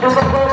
Eu vou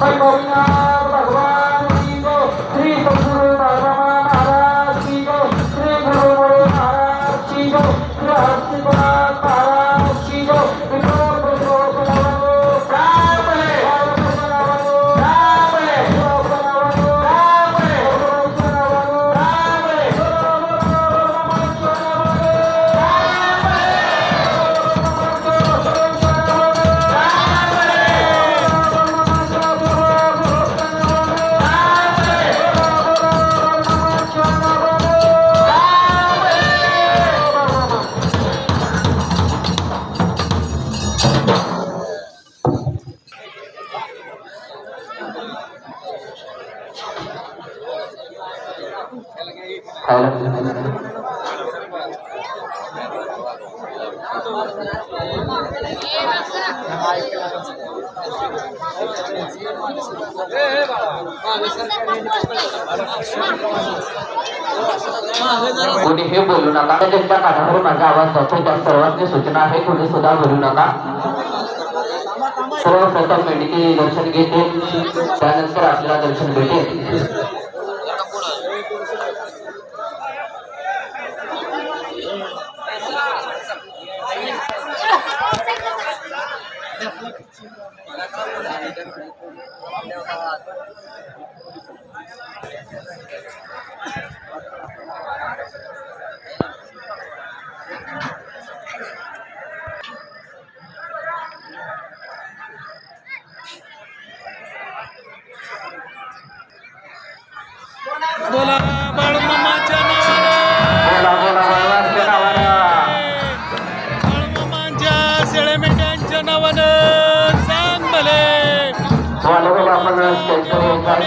嗨，老兵啊！बोलू नका त्यांच्या कानावर माझा आवाज जातो सर्वे सूचना है कोणी सुद्धा बोलू नका सर्वप्रथम मेडिकल दर्शन घेते त्यानंतर दर्शन भेटेल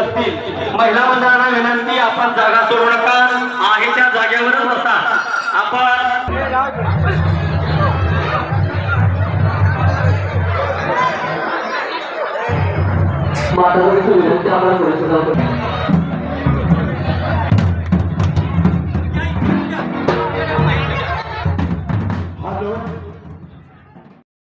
असतील महिला मंडळांना विनंती आपण जागा सोडू नका आहे त्या जागेवरच बसा आपण माता विनंती आम्हाला करू शकतो